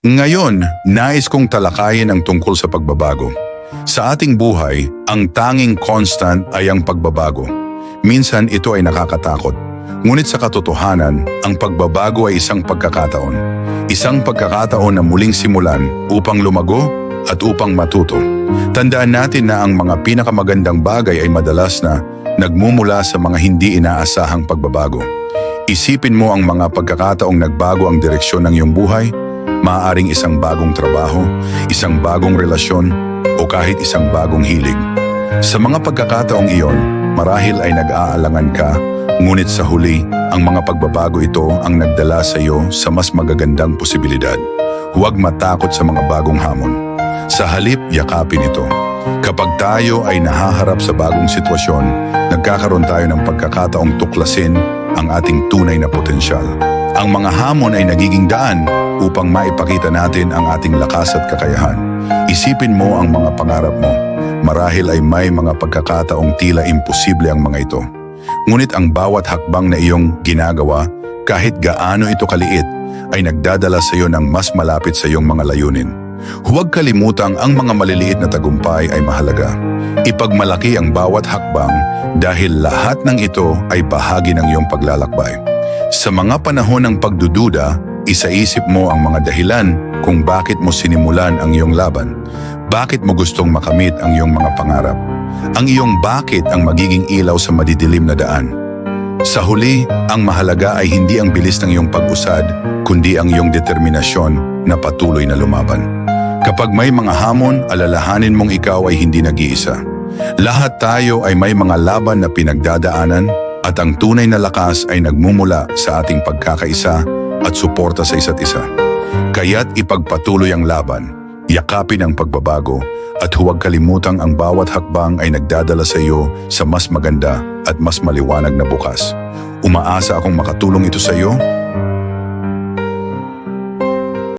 Ngayon, nais kong talakayin ang tungkol sa pagbabago. Sa ating buhay, ang tanging constant ay ang pagbabago. Minsan ito ay nakakatakot. Ngunit sa katotohanan, ang pagbabago ay isang pagkakataon. Isang pagkakataon na muling simulan upang lumago at upang matuto. Tandaan natin na ang mga pinakamagandang bagay ay madalas na nagmumula sa mga hindi inaasahang pagbabago. Isipin mo ang mga pagkakataong nagbago ang direksyon ng iyong buhay, maaaring isang bagong trabaho, isang bagong relasyon, o kahit isang bagong hilig. Sa mga pagkakataong iyon, marahil ay nag-aalangan ka, ngunit sa huli, ang mga pagbabago ito ang nagdala sa iyo sa mas magagandang posibilidad. Huwag matakot sa mga bagong hamon. Sa halip, yakapin ito. Kapag tayo ay nahaharap sa bagong sitwasyon, nagkakaroon tayo ng pagkakataong tuklasin ang ating tunay na potensyal. Ang mga hamon ay nagiging daan upang maipakita natin ang ating lakas at kakayahan. Isipin mo ang mga pangarap mo. Marahil ay may mga pagkakataong tila imposible ang mga ito. Ngunit ang bawat hakbang na iyong ginagawa, kahit gaano ito kaliit, ay nagdadala sa iyo ng mas malapit sa iyong mga layunin. Huwag kalimutang ang mga maliliit na tagumpay ay mahalaga. Ipagmalaki ang bawat hakbang dahil lahat ng ito ay bahagi ng iyong paglalakbay. Sa mga panahon ng pagdududa, isaisip mo ang mga dahilan kung bakit mo sinimulan ang iyong laban. Bakit mo gustong makamit ang iyong mga pangarap. Ang iyong bakit ang magiging ilaw sa madidilim na daan. Sa huli, ang mahalaga ay hindi ang bilis ng iyong pag-usad, kundi ang iyong determinasyon na patuloy na lumaban. Kapag may mga hamon, alalahanin mong ikaw ay hindi nag-iisa. Lahat tayo ay may mga laban na pinagdadaanan at ang tunay na lakas ay nagmumula sa ating pagkakaisa at suporta sa isa't isa. Kaya't ipagpatuloy ang laban, yakapin ang pagbabago at huwag kalimutang ang bawat hakbang ay nagdadala sa iyo sa mas maganda at mas maliwanag na bukas. Umaasa akong makatulong ito sa iyo